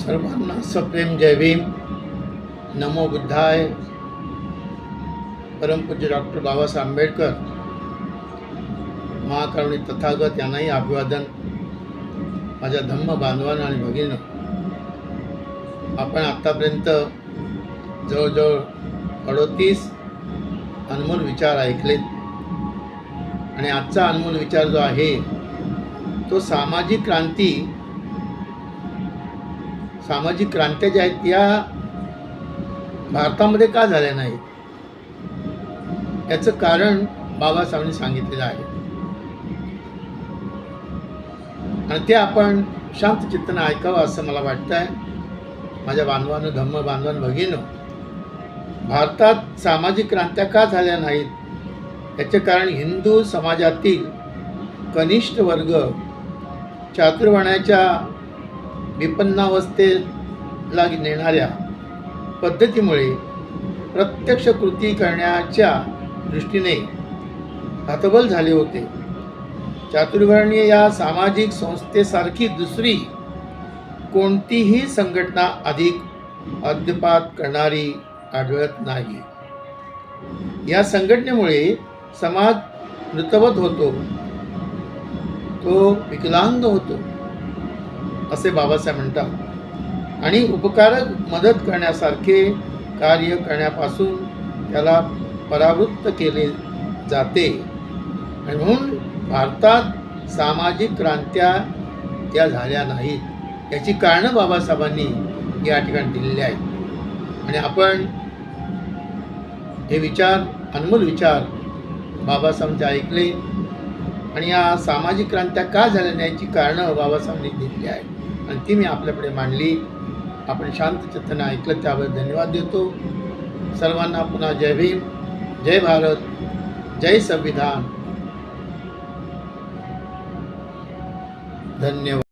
सर्वांना सप्रेम जय भीम. नमो बुद्धाय. परमपूज्य डॉक्टर बाबासाहेब आंबेडकर. महाकारुणी तथागत यांनाही अभिवादन. माझ्या धम्म बांधवानं आणि भगिनं आपण आत्तापर्यंत जवळजवळ अडोतीस अनमोल विचार ऐकलेत आणि आजचा अनमोल विचार जो आहे तो सामाजिक क्रांती सामाजिक क्रांत्या ज्या आहेत त्या भारतामध्ये का झाल्या नाहीत? याचं कारण बाबासाहेबांनी सांगितलेलं आहे. आणि ते आपण शांत चित्तानं ऐकावं असं मला वाटतं आहे माझ्या बांधवानं धम्म बांधवान भगिनं भारतात सामाजिक क्रांत्या का झाल्या नाहीत? याचे कारण हिंदू समाजातील कनिष्ठ वर्ग चातुर्वण्याच्या विपन्नावस्थेला नेणाऱ्या पद्धतीमुळे प्रत्यक्ष कृती करण्याच्या दृष्टीने हतबल झाले होते. चातुर्वर्णीय या सामाजिक संस्थेसारखी दुसरी कोणतीही संघटना अधिक अद्यपात करणारी आढळत नाही. या संघटनेमुळे समाज मृतवत होतो. तो विकलांग होतो. असे बाबासाहेब म्हणतात. आणि उपकारक मदत करण्यासारखे कार्य करण्यापासून त्याला परावृत्त केले जाते. म्हणून भारतात सामाजिक क्रांत्या त्या झाल्या नाहीत. याची कारणं बाबासाहेबांनी या ठिकाणी दिलेली आहेत. आणि आपण हे विचार अनमोल विचार बाबासाहेबांचे ऐकले. आणि या सामाजिक क्रांत्या का झाल्या नाही याची कारणं बाबासाहेबांनी दिलेली आहेत. आणि ती मी आपल्याकडे मांडली. आपण शांत चित्ताने ऐकलं त्याबद्दल धन्यवाद देतो. सर्वांना पुन्हा जय भीम. जय भारत. जय संविधान. धन्यवाद.